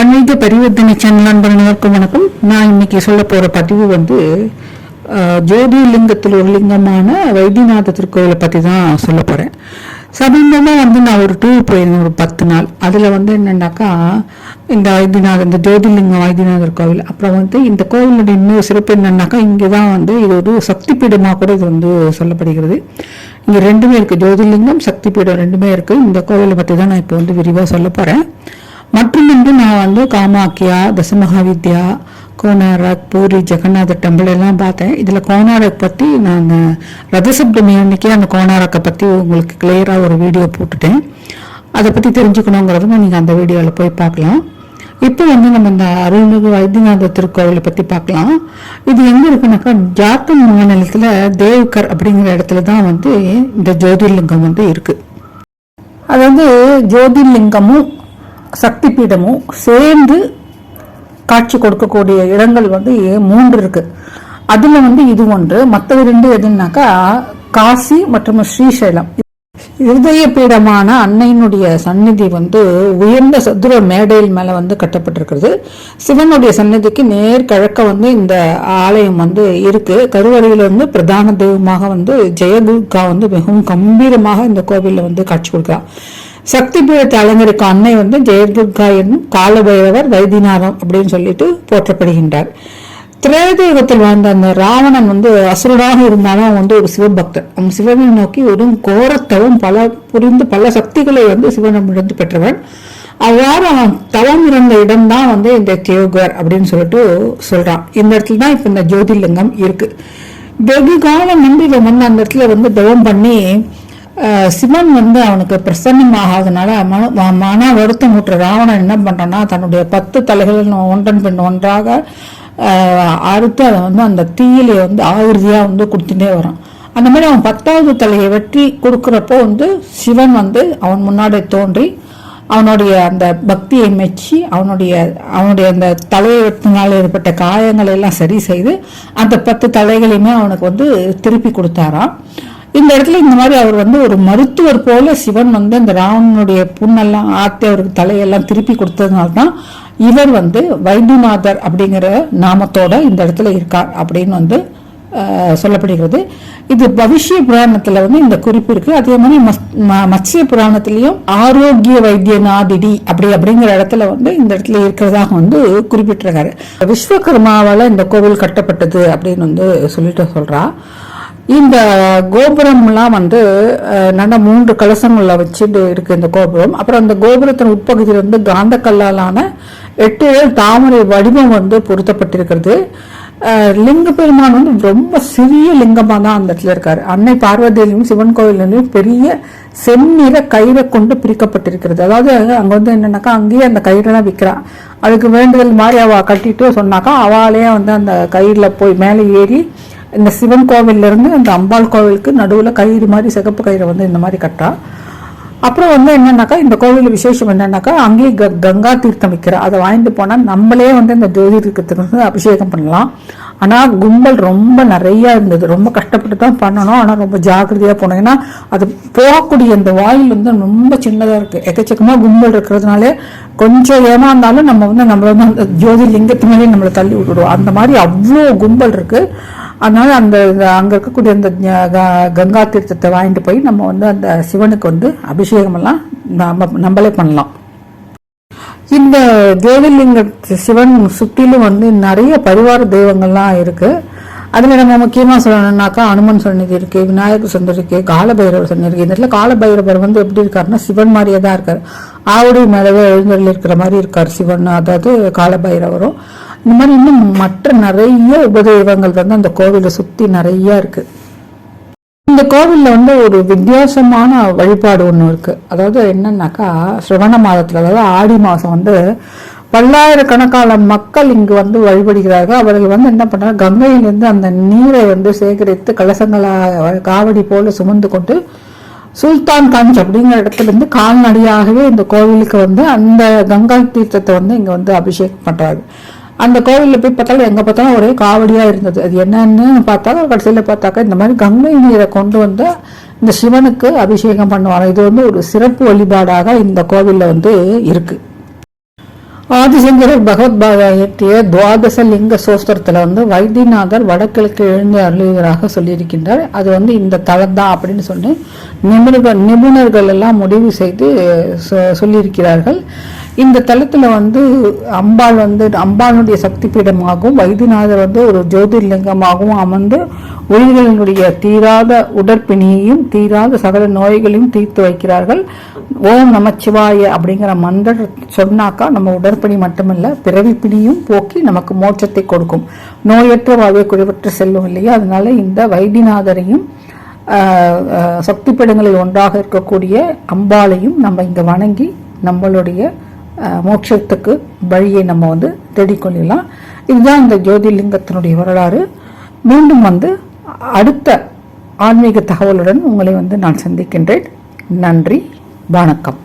பரிவர்த்தனை சேனல் அன்பர்களுக்கும் வணக்கம். நான் இன்னைக்கு சொல்ல போற பதிவு வந்து ஜோதிர்லிங்கத்தில் ஒரு லிங்கமான வைத்தியநாத திருக்கோவிலை பத்தி தான் சொல்ல போறேன். சமீபமா வந்து நான் ஒரு டூர் போயிருந்தேன் ஒரு பத்து நாள். அதுல வந்து என்னன்னாக்கா இந்த வைத்தியநாதர் இந்த ஜோதிர்லிங்கம் வைத்தியநாதர் கோவில் அப்புறம் வந்து இந்த கோவிலுடைய இன்னொரு சிறப்பு என்னன்னாக்கா இங்கே தான் வந்து இது ஒரு சக்தி பீடமாக கூட இது வந்து சொல்லப்படுகிறது. இங்க ரெண்டுமே இருக்கு. ஜோதிர்லிங்கம் சக்தி பீடம் ரெண்டுமே இருக்கு. இந்த கோவிலை பத்தி தான் நான் இப்போ வந்து விரிவாக சொல்ல போறேன். மற்றும் வந்து நான் வந்து காமாக்கியா தசமகாவித்யா கோனாரக் பூரி ஜெகநாத டெம்பிள் எல்லாம் பார்த்தேன். இதில் கோனாரக் பற்றி நான் ரதசப்தமி அன்னைக்கே அந்த கோனாரக்கை பற்றி உங்களுக்கு கிளியராக ஒரு வீடியோ போட்டுட்டேன். அதை பற்றி தெரிஞ்சுக்கணுங்கிறதும் நீங்கள் அந்த வீடியோவில் போய் பார்க்கலாம். இப்போ வந்து நம்ம இந்த அருள்மிகு வைத்தியநாத திருக்கோவிலை பற்றி பார்க்கலாம். இது எங்கே இருக்குனாக்கா ஜார்க்கண்ட் மாநிலத்தில் தேவ்கர் அப்படிங்கிற இடத்துல தான் வந்து இந்த ஜோதிர்லிங்கம் வந்து இருக்குது அது வந்து ஜோதிர்லிங்கமும் சக்தி பீடமும் சேர்ந்து காட்சி கொடுக்கக்கூடிய இடங்கள் வந்து மூன்று இருக்கு. அதில் வந்து இது ஒன்று. மற்றது ரெண்டு எதுனாக்கா காசி மற்றும் ஸ்ரீசைலம். இருதய பீடமான அன்னையினுடைய சந்நிதி வந்து உயர்ந்த சதுர மேடையில் மேலே வந்து கட்டப்பட்டிருக்கிறது. சிவனுடைய சந்நிதிக்கு நேர் கிழக்க வந்து இந்த ஆலயம் வந்து இருக்கு. கருவறையில் வந்து பிரதான தெய்வமாக வந்து ஜெயதுர்கா வந்து மிகவும் கம்பீரமாக இந்த கோவிலில் வந்து காட்சி கொடுக்கிறார் சக்தி பீடத்தை அலங்கரிக்கும் அன்னை வந்து ஜெயதுர்கா என்னும் காலபைரவர் வைத்தியநாதம் அப்படின்னு சொல்லிட்டு போற்றப்படுகின்றார். திரேதயுகத்தில் வாழ்ந்த அந்த ராவணன் வந்து அசுரனாக இருந்தாலும் அவன் வந்து ஒரு சிவபக்தன். அவன் சிவனை நோக்கி ஒரு கோரத்தவம் பல புரிந்து பல சக்திகளை வந்து சிவனிடமிருந்து பெற்றவன். அவ்வாறு அவன் தவம் இருந்த இடம்தான் வந்து இந்த தியோகர் அப்படின்னு சொல்லிட்டு சொல்றான். இந்த இடத்துல தான் இப்ப இந்த ஜோதிர்லிங்கம் இருக்கு. வெகு காலம் வந்து இவன் வந்து அந்த இடத்துல வந்து தவம் பண்ணி சிவன் வந்து அவனுக்கு பிரசன்னமாகாதனால மன மன வருத்தம் ஊற்ற ராவணன் என்ன பண்ணுறான்னா தன்னுடைய பத்து தலைகள் ஒன்றன் பின் ஒன்றாக அறுத்து அதை வந்து அந்த தீயிலே வந்து ஆகிருதியாக வந்து கொடுத்துட்டே வரான். அந்த மாதிரி அவன் பத்தாவது தலையை வெட்டி கொடுக்குறப்போ வந்து சிவன் வந்து அவன் முன்னாடி தோன்றி அவனுடைய அந்த பக்தியை மெச்சி அவனுடைய அவனுடைய அந்த தலையை வெட்டினால் ஏற்பட்ட காயங்களை எல்லாம் சரி செய்து அந்த பத்து தலைகளையுமே அவனுக்கு வந்து திருப்பி கொடுத்தாராம். இந்த இடத்துல இந்த மாதிரி அவர் வந்து ஒரு மருத்துவர் போல சிவன் வந்து அந்த ராவணனுடைய புண்ணெல்லாம் ஆத்தி அவருக்கு தலையெல்லாம் திருப்பி கொடுத்ததுனால தான் இவர் வந்து வைத்தியநாதர் அப்படிங்கிற நாமத்தோட இந்த இடத்துல இருக்கார் அப்படின்னு வந்து சொல்லப்படுகிறது. இது பவிஷ்ய புராணத்துல வந்து இந்த குறிப்பு இருக்கு. அதே மாதிரி ம- மத்ஸ்ய புராணத்திலையும் ஆரோக்கிய வைத்தியநாதிடி அப்படி அப்படிங்கிற இடத்துல வந்து இந்த இடத்துல இருக்கிறதாக வந்து குறிப்பிட்டிருக்காரு. விஸ்வகர்மாவால இந்த கோவில் கட்டப்பட்டது அப்படின்னு வந்து சொல்லிட்டு சொல்றா. இந்த கோபுரம்லாம் வந்து நல்ல மூன்று கலசங்களில் வச்சுட்டு இருக்கு இந்த கோபுரம். அப்புறம் அந்த கோபுரத்தின் உட்பகுதியில் வந்து காந்த கல்லாலான எட்டு ஏழு தாமரை வடிவம் வந்து பொருத்தப்பட்டிருக்கிறது. லிங்க பெருமான் வந்து ரொம்ப சிறிய லிங்கமாக தான் அந்த இடத்துல இருக்காரு. அன்னை பார்வதியிலும் சிவன் கோயிலையும் பெரிய செந்நிற கயிறை கொண்டு பிரிக்கப்பட்டிருக்கிறது. அதாவது அங்கே வந்து என்னென்னாக்கா அங்கேயே அந்த கயிறெல்லாம் விற்கிறான் அதுக்கு வேண்டுதல் மாதிரி அவள் கட்டிட்டு சொன்னாக்கா அவளே வந்து அந்த கயிறில் போய் மேலே ஏறி இந்த சிவன் கோவில்ல இருந்து அந்த அம்பாள் கோவிலுக்கு நடுவில் கயிறு மாதிரி சிகப்பு கயிறை வந்து இந்த மாதிரி கட்டா. அப்புறம் வந்து என்னன்னாக்கா இந்த கோவில் விசேஷம் என்னன்னாக்கா அங்கேயே க- கங்கா தீர்த்தம் விற்கிற அதை வாங்கிட்டு போனால் நம்மளே வந்து இந்த ஜோதிர்க்கத்துக்கு வந்து அபிஷேகம் பண்ணலாம். ஆனால் கும்பல் ரொம்ப நிறையா இருந்தது. ரொம்ப கஷ்டப்பட்டு தான் பண்ணணும். ஆனால் ரொம்ப ஜாக்கிரதையாக போனோம் ஏன்னா அது போகக்கூடிய அந்த வாயில் வந்து ரொம்ப சின்னதாக இருக்குது எக்கச்சக்கமாக கும்பல் இருக்கிறதுனாலே கொஞ்சம் ஏமாந்தாலும் நம்ம வந்து நம்மளை வந்து அந்த ஜோதி மேலே நம்மளை தள்ளி விட்டுடுவோம் அந்த மாதிரி அவ்வளோ கும்பல் இருக்குது அதனால அந்த இந்த- அங்க இருக்கக்கூடிய அந்த கங்கா தீர்த்தத்தை வாங்கிட்டு போய் நம்ம வந்து அந்த சிவனுக்கு வந்து அபிஷேகம் எல்லாம் நம்ம நம்மளே பண்ணலாம். இந்த தேவலிங்க சிவன் சுற்றிலும் வந்து நிறைய பரிவார தெய்வங்கள்லாம் இருக்கு. அதுல நம்ம முக்கியமாக சொல்லணும்னாக்கா அனுமன் சன்னதி இருக்கு விநாயகர் சன்னதி இருக்கு காலபைரவர் சன்னதி இருக்கு. இந்த இடத்துல காலபைரவர் வந்து எப்படி இருக்காருன்னா சிவன் மாதிரியே தான் இருக்காரு. ஆவடி மேலவே எழுந்தருள் இருக்கிற மாதிரி இருக்கார் சிவன் அதாவது காலபைரவரும். இந்த மாதிரி இன்னும் மற்ற நிறைய உபதெய்வங்கள் வந்து அந்த கோவிலை சுத்தி நிறைய இருக்கு. இந்த கோவில்ல வந்து ஒரு வித்தியாசமான வழிபாடு ஒன்று இருக்கு. அதாவது என்னன்னாக்கா சிரவண மாதத்துல அதாவது ஆடி மாசம் வந்து பல்லாயிரக்கணக்கான மக்கள் இங்கு வந்து வழிபடுகிறார்கள். அவர்கள் வந்து என்ன பண்றாங்க கங்கையிலிருந்து அந்த நீரை வந்து சேகரித்து கலசங்களாக காவடி போல சுமந்து கொண்டு சுல்தான் கஞ்ச் அப்படிங்கிற இடத்துல இருந்து கால்நடையாகவே இந்த கோவிலுக்கு வந்து அந்த கங்கா தீர்த்தத்தை வந்து இங்கே வந்து அபிஷேகம் பண்ணுறாரு அந்த கோவில்ல போய் பார்த்தாலும் எங்கே பார்த்தாலும் ஒரே காவடியாக இருந்தது. அது என்னன்னு பார்த்தாலும் கடைசியில பார்த்தாக்கா இந்த மாதிரி கங்கை நீரை கொண்டு வந்து இந்த சிவனுக்கு அபிஷேகம் பண்ணுவாங்க. இது வந்து ஒரு சிறப்பு வழிபாடாக இந்த கோவிலில் வந்து இருக்கு. ஆதிசங்கரர் பகவத்பாதா இயற்றிய துவாதச லிங்க சோஸ்திரத்தில் வந்து வைத்தியநாதர் வடகிழக்கு எழுந்து அருளுவதாக சொல்லியிருக்கின்றார். அது வந்து இந்த தலம் தான் அப்படின்னு சொல்லி நிபுணர்கள் நிபுணர்கள் எல்லாம் முடிவு செய்து சொ- சொல்லியிருக்கிறார்கள். இந்த தலத்தில் வந்து அம்பாள் வந்து அம்பாளுடைய சக்தி பீடமாகவும் வைத்தியநாதர் வந்து ஒரு ஜோதிர்லிங்கமாகவும் அமர்ந்து உயிர்களினுடைய தீராத உடற்பிணியையும் தீராத சகல நோய்களையும் தீர்த்து வைக்கிறார்கள். ஓம் நமச்சிவாய அப்படிங்கிற மந்திர சொன்னாக்கா நம்ம உடற்பிணி மட்டுமல்ல பிறவிப்பிணியும் போக்கி நமக்கு மோட்சத்தை கொடுக்கும். நோயற்ற வாழ்வை குறைவற்ற செல்லும் இல்லையா? அதனால இந்த வைத்தியநாதரையும் சக்தி பீடங்களில் ஒன்றாக இருக்கக்கூடிய அம்பாளையும் நம்ம இங்க வணங்கி நம்மளுடைய மோட்சத்துக்கு வழியை நம்ம வந்து தேடிக்கொள்ளலாம் இதுதான் இந்த ஜோதிலிங்கத்தினுடைய வரலாறு. மீண்டும் வந்து அடுத்த ஆன்மீக தகவலுடன் உங்களை வந்து நான் சந்திக்கின்றேன். நன்றி வணக்கம்.